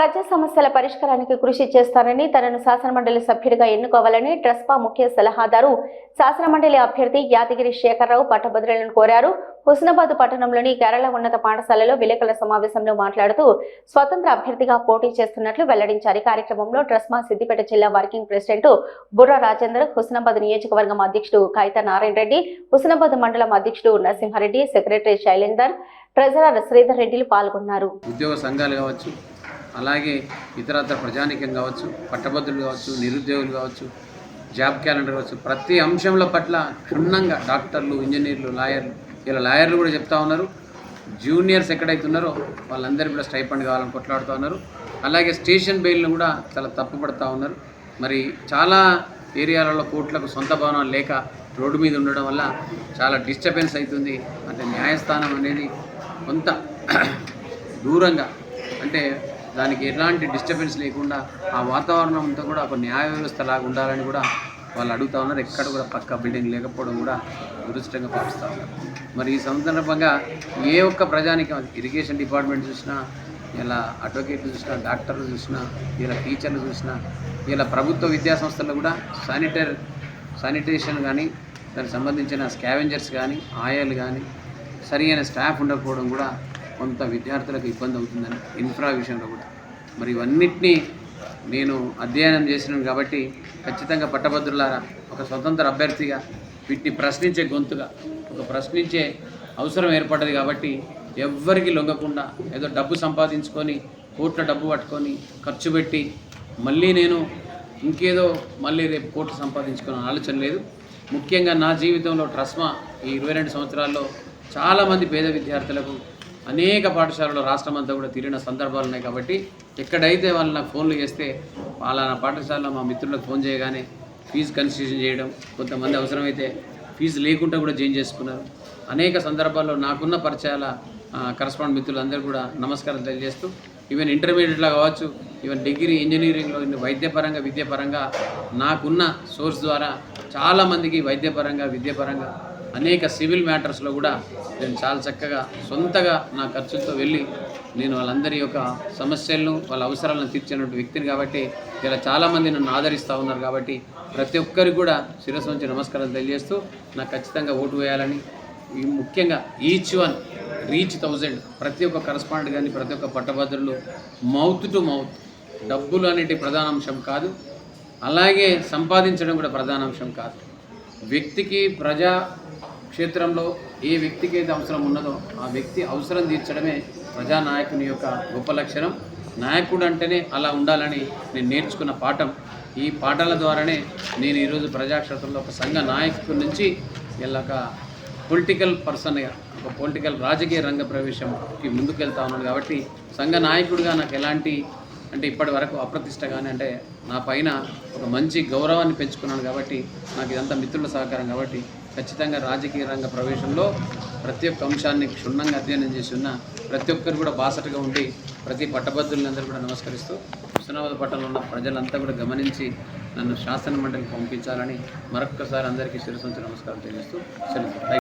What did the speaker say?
ప్రజా సమస్యల పరిష్కారానికి కృషి చేస్తానని తనను శాసనమండలి సభ్యుడిగా ఎన్నుకోవాలని ట్రస్పా ముఖ్య సలహాదారు. శాసనమండలి అభ్యర్థి యాదగిరి శేఖరరావు పట్టభద్రులను కోరారు. హుస్నాబాద్ పట్టణంలోని కేరళ ఉన్నత పాఠశాలలో విలేకరుల సమావేశంలో మాట్లాడుతూ స్వతంత్ర అభ్యర్థిగా పోటీ చేస్తున్నట్లు వెల్లడించారు. కార్యక్రమంలో ట్రస్మా సిద్దిపేట జిల్లా వర్కింగ్ ప్రెసిడెంట్ బుర్ర రాజేందర్ హుస్నాబాద్ నియోజకవర్గం అధ్యక్షుడు కాయిత నారాయణ రెడ్డి హుస్నాబాద్ మండలం అధ్యక్షుడు నరసింహారెడ్డి సెక్రటరీ శైలేందర్ ట్రెజరర్ శ్రీధర్ రెడ్డిలు పాల్గొన్నారు. ఉద్యోగ సంఘాలు కావచ్చు అలాగే ఇతరత్ర ప్రజానికం కావచ్చు పట్టభద్రులు కావచ్చు నిరుద్యోగులు కావచ్చు జాబ్ క్యాలెండర్ కావచ్చు ప్రతి అంశంల పట్ల క్షుణ్ణంగా డాక్టర్లు ఇంజనీర్లు లాయర్లు ఇలా లాయర్లు కూడా చెప్తా ఉన్నారు. జూనియర్స్ ఎక్కడైతే ఉన్నారో వాళ్ళందరూ కూడా స్టైఫండ్ కావాలని కొట్లాడుతూ ఉన్నారు. అలాగే స్టేషన్ బెయిల్ను కూడా చాలా తప్పుపడతా ఉన్నారు. మరి చాలా ఏరియాలలో కోర్టులకు సొంత భవనాలు లేక రోడ్డు మీద ఉండడం వల్ల చాలా డిస్టర్బెన్స్ అవుతుంది. అంటే న్యాయస్థానం అనేది కొంత దూరంగా అంటే దానికి ఎలాంటి డిస్టర్బెన్స్ లేకుండా ఆ వాతావరణం అంతా కూడా ఒక న్యాయ వ్యవస్థ లాగా ఉండాలని కూడా వాళ్ళు అడుగుతా ఉన్నారు. ఎక్కడ కూడా పక్క బిల్డింగ్ లేకపోవడం కూడా దురదృష్టంగా భావిస్తూ ఉన్నారు. మరి ఈ సందర్భంగా ఏ ఒక్క ప్రజానికి ఇరిగేషన్ డిపార్ట్మెంట్ చూసినా ఇలా అడ్వకేట్లు చూసినా డాక్టర్లు చూసినా ఇలా టీచర్లు చూసినా ఇలా ప్రభుత్వ విద్యా సంస్థల్లో కూడా శానిటరీ శానిటేషన్ కానీ దానికి సంబంధించిన స్కావెంజర్స్ కానీ ఆయాలు కానీ సరి అయిన స్టాఫ్ ఉండకపోవడం కూడా కొంత విద్యార్థులకు ఇబ్బంది అవుతుందని ఇన్ఫ్రా విషయంలో కూడా. మరి ఇవన్నిటినీ నేను అధ్యయనం చేసినాను కాబట్టి ఖచ్చితంగా పట్టభద్రులారా ఒక స్వతంత్ర అభ్యర్థిగా వీటిని ప్రశ్నించే గొంతుగా ఒక ప్రశ్నించే అవసరం ఏర్పడ్డది కాబట్టి ఎవ్వరికి లొంగకుండా ఏదో డబ్బు సంపాదించుకొని కోట్ల డబ్బు పట్టుకొని ఖర్చు పెట్టి మళ్ళీ నేను ఇంకేదో మళ్ళీ రేపు కోట్లు సంపాదించుకునే ఆలోచన లేదు. ముఖ్యంగా నా జీవితంలో ట్రస్మా ఈ ఇరవై రెండు సంవత్సరాల్లో చాలామంది పేద విద్యార్థులకు అనేక పాఠశాలలో రాష్ట్రం అంతా కూడా తిరిగిన సందర్భాలు ఉన్నాయి కాబట్టి ఎక్కడైతే వాళ్ళు నాకు ఫోన్లు చేస్తే వాళ్ళ నా పాఠశాలలో మా మిత్రులకు ఫోన్ చేయగానే ఫీజు కన్సెషన్ చేయడం కొంతమంది అవసరమైతే ఫీజు లేకుండా కూడా చేంజ్ చేసుకున్నారు. అనేక సందర్భాల్లో నాకున్న పరిచయాల కరస్పాండ్ మిత్రులందరూ కూడా నమస్కారం తెలియజేస్తూ ఈవెన్ ఇంటర్మీడియట్లో కావచ్చు ఈవెన్ డిగ్రీ ఇంజనీరింగ్లో ఇన్ని వైద్యపరంగా విద్యాపరంగా నాకున్న సోర్స్ ద్వారా చాలామందికి వైద్యపరంగా విద్యాపరంగా అనేక సివిల్ మ్యాటర్స్లో కూడా నేను చాలా చక్కగా సొంతగా నా ఖర్చుతో వెళ్ళి నేను వాళ్ళందరి యొక్క సమస్యలను వాళ్ళ అవసరాలను తీర్చినటువంటి వ్యక్తిని కాబట్టి ఇలా చాలామంది నన్ను ఆదరిస్తూ ఉన్నారు కాబట్టి ప్రతి ఒక్కరికి కూడా శిరస్సు నుంచి నమస్కారం తెలియజేస్తూ నాకు ఖచ్చితంగా ఓటు వేయాలని ముఖ్యంగా ఈచ్ వన్ రీచ్ థౌజండ్ ప్రతి ఒక్క కరస్పాండెంట్ కానీ ప్రతి ఒక్క పట్టభద్రులు మౌత్ టు మౌత్ డబ్బులు అనేటి ప్రధాన అంశం కాదు. అలాగే సంపాదించడం కూడా ప్రధాన అంశం కాదు. వ్యక్తికి ప్రజా క్షేత్రంలో ఏ వ్యక్తికి అయితే అవసరం ఉన్నదో ఆ వ్యక్తి అవసరం తీర్చడమే ప్రజానాయకుని యొక్క గొప్ప లక్షణం. నాయకుడు అంటేనే అలా ఉండాలని నేను నేర్చుకున్న పాఠం. ఈ పాఠాల ద్వారానే నేను ఈరోజు ప్రజాక్షేత్రంలో ఒక సంఘ నాయకుడి నుంచి ఇలా ఒక పొలిటికల్ పర్సన్గా ఒక పొలిటికల్ రాజకీయ రంగ ప్రవేశంకి ముందుకు వెళ్తా ఉన్నాను కాబట్టి సంఘ నాయకుడిగా నాకు ఎలాంటి అంటే ఇప్పటి వరకు అప్రతిష్ట కానీ అంటే నా పైన ఒక మంచి గౌరవాన్ని పెంచుకున్నాను కాబట్టి నాకు ఇదంతా మిత్రుల సహకారం కాబట్టి ఖచ్చితంగా రాజకీయ రంగ ప్రవేశంలో ప్రతి ఒక్క అంశాన్ని క్షుణ్ణంగా అధ్యయనం చేసి ఉన్న ప్రతి ఒక్కరు కూడా బాసటగా ఉండి ప్రతి పట్టభద్రులందరూ కూడా నమస్కరిస్తూ హుస్నాబాద్ పట్టణంలో ఉన్న ప్రజలంతా కూడా గమనించి నన్ను శాసన మండలికి పంపించాలని మరొక్కసారి అందరికీ శిరస్సు నమస్కారం తెలియజేస్తూ సెలవు.